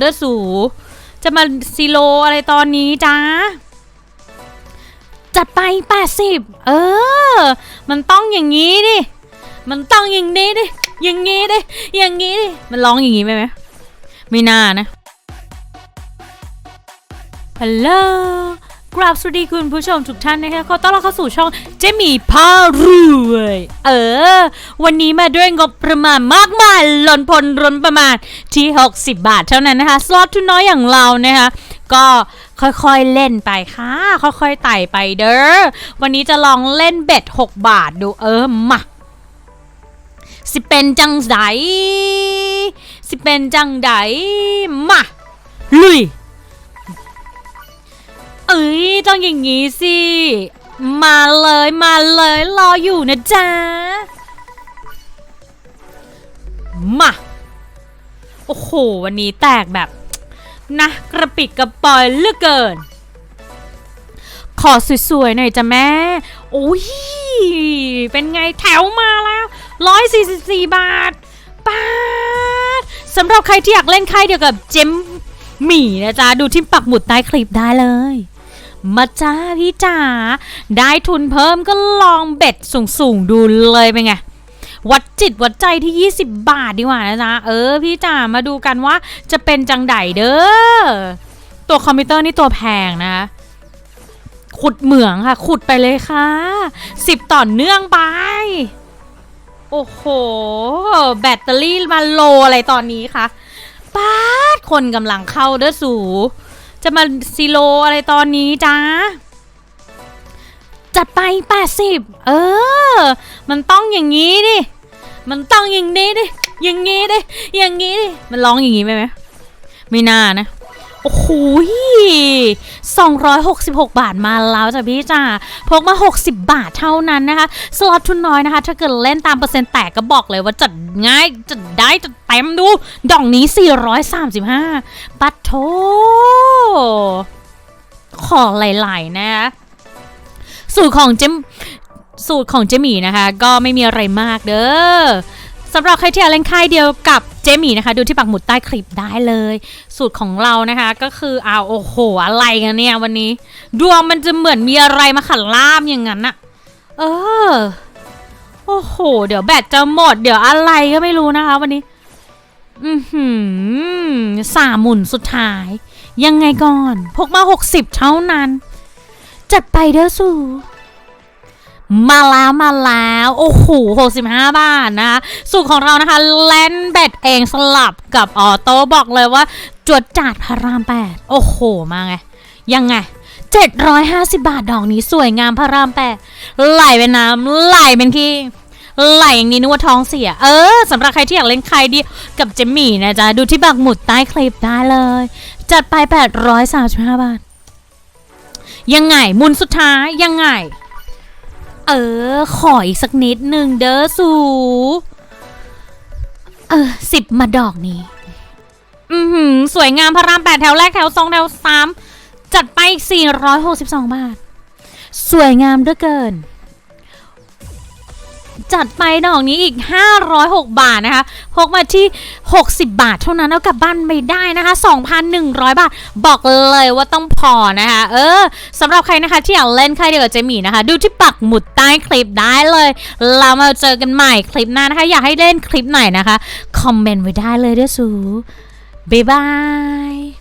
เดือสูจะมาซีโรอะไรตอนนี้จ้าจัดไป 80 เออ มันต้องอย่างนี้ดิ มันต้องอย่างนี้ดิ อย่างนี้ดิ อย่างนี้ดิ มันร้องอย่างนี้ไหมไหมไม่น่านะ ฮัลโหล กราบสวัสดีคุณผู้ชมทุกท่านนะคะขอต้อนรับเข้าสู่ช่องเจมี่พารวยเออ วันนี้มาด้วยงบประมาณมากมายล้นพลล้นประมาณที่ 60 บาทเท่านั้นนะคะสล็อตทุนน้อยอย่างเรานะคะก็ค่อยๆเล่นไปค่ะ ค่อยๆไต่ไปเด้อวันนี้จะลองเล่นเบ็ด6 บาทดูเออมาสิเป็นจังไดสิเป็นจังไดมาลุย อ้ยต้องอย่างงี้สิ มาเลยมาเลยรออยู่นะจ๊ะ มา โอ้โห วันนี้แตกแบบ นะ กระปิดกระปอยเลือกเกิน ขอสวยๆหน่อยจ้ะแม่ โอ้ย เป็นไงแถวมาแล้ว 144 บาทป้าดสำหรับใครที่อยากเล่นค่ายเดียวกับเจมหมี่นะจ๊ะ ดูที่ปักหมุดใต้คลิปได้เลย มาจ้าพี่จ๋าได้ทุนเพิ่มก็ลองเบ็ดสูงๆดูเลยเป็นไงวัดจิตวัดใจที่ 20 บาทดีกว่านะจ๊ะเออพี่จ๋ามาดูกันว่าจะเป็นจังไดเด้อตัวคอมพิวเตอร์นี่ตัวแพงนะคะขุดเหมืองค่ะ ขุดไปเลยค่ะสิบต่อเนื่องไป โอ้โห แบตเตอรี่มาโลอะไรตอนนี้คะป้าดคนกำลังเข้าเด้อสู จะมาซีโรอะไรตอนนี้จ้าจัดไป 80 เออ มันต้องอย่างนี้ดิ มันต้องอย่างนี้ดิ อย่างนี้ดิ อย่างนี้ดิ มันร้องอย่างนี้ไหมไหม ไม่น่านะ โอ้โห266 บาทมาแล้วจ้ะพี่จ้าพกมา 60 บาทเท่านั้นนะคะ สล็อตทุนน้อยนะคะ ถ้าเกิดเล่นตามเปอร์เซ็นต์แตกก็บอกเลยว่าจัดง่ายจัดได้จัดเต็มดู ดองนี้ 435ปัดโทขอหลายๆ นะคะสูตรของเจมสูตรของเจมี่นะคะ ก็ไม่มีอะไรมากเด้อสำหรับใครที่อยากเล่นค่ายเดียวกับ เจมี่นะคะ ดูที่ปักหมุดใต้คลิปได้เลย สูตรของเรานะคะก็คืออ้าวโอ้โหอะไรกันเนี่ยวันนี้ ดวงมันจะเหมือนมีอะไรมาขันล่ามอย่างนั้นอะเออ โอ้โห เดี๋ยวแบตจะหมด เดี๋ยวอะไรก็ไม่รู้นะคะ วันนี้ อือหือสามหมุนสุดท้าย ยังไงก่อน พกมา60เท่านั้น จัดไปเด้อสู มาแล้วมาแล้ว โอ้โห65 บาทนะคะสูตรของเรานะคะแลนเบ็ดเองสลับกับออโต้บอกเลยว่า จวดจาดพระรามแปดโอ้โห มาไง ยังไง 750 บาทดอกนี้สวยงามพระรามแปดไหลเป็นน้ำไหลเป็นขี้ไหลอย่างนี้นึกว่าท้องเสีย เออสำหรับใครที่อยากเล่นใครดีกับเจมี่นะจ๊ะ ดูที่บักหมุดใต้คลิปได้เลย จัดไป 835 บาท ยังไงมุนสุดท้ายยังไง เออ ขออีกสักนิดหนึ่งเด้อสู เออสิบมาดอกนี้ อือหือ สวยงามพระรามแปดแถวแรกแถวสองแถวสามจัดไปอีก462บาท สวยงามเหลือเกิน จัดไปดอกนี้อีก 506 บาทนะคะพกมาที่ 60 บาทเท่านั้นเอากลับบ้านไปได้นะคะ 2,100 บาท บอกเลยว่าต้องพอนะคะ เออสำหรับใครนะคะที่อยากเล่นใครเดียวกับเจมี่นะคะ ดูที่ปักหมุดใต้คลิปได้เลยเรามาเจอกันใหม่คลิปหน้านะคะ อยากให้เล่นคลิปไหนนะคะ คอมเมนต์ไว้ได้เลยด้อสูบ๊ายบาย